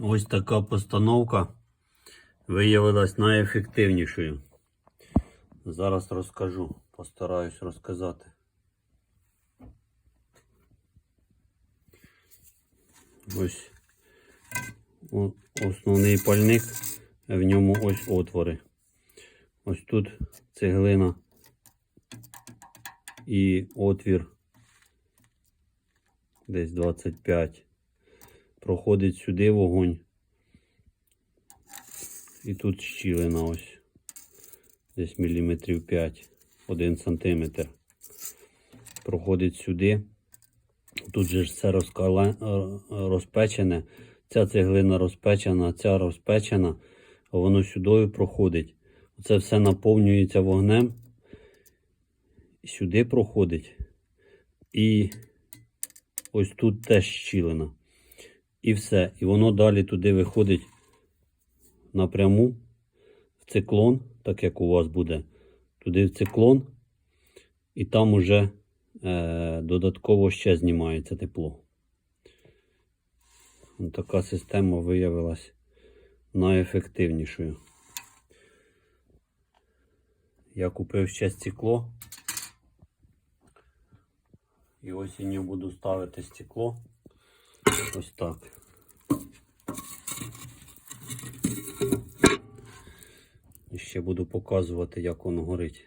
Ось така постановка виявилась найефективнішою. Зараз розкажу, постараюсь розказати. Ось основний пальник, в ньому ось отвори. Ось тут цеглина і отвір десь 25. Проходить сюди вогонь. І тут щілина ось. Десь міліметрів 5, 1 сантиметр. Проходить сюди. Тут же все розкале, е, розпечене. Ця цеглина розпечена, ця розпечена, воно сюди проходить. Це все наповнюється вогнем. Сюди проходить. І ось тут теж щілина. І все. І воно далі туди виходить напряму в циклон, так як у вас буде. Туди в циклон, і там уже е, додатково ще знімається тепло. Така система виявилась найефективнішою. Я купив ще стекло. І осінню буду ставити стекло. Ось так. І ще буду показувати, як воно горить.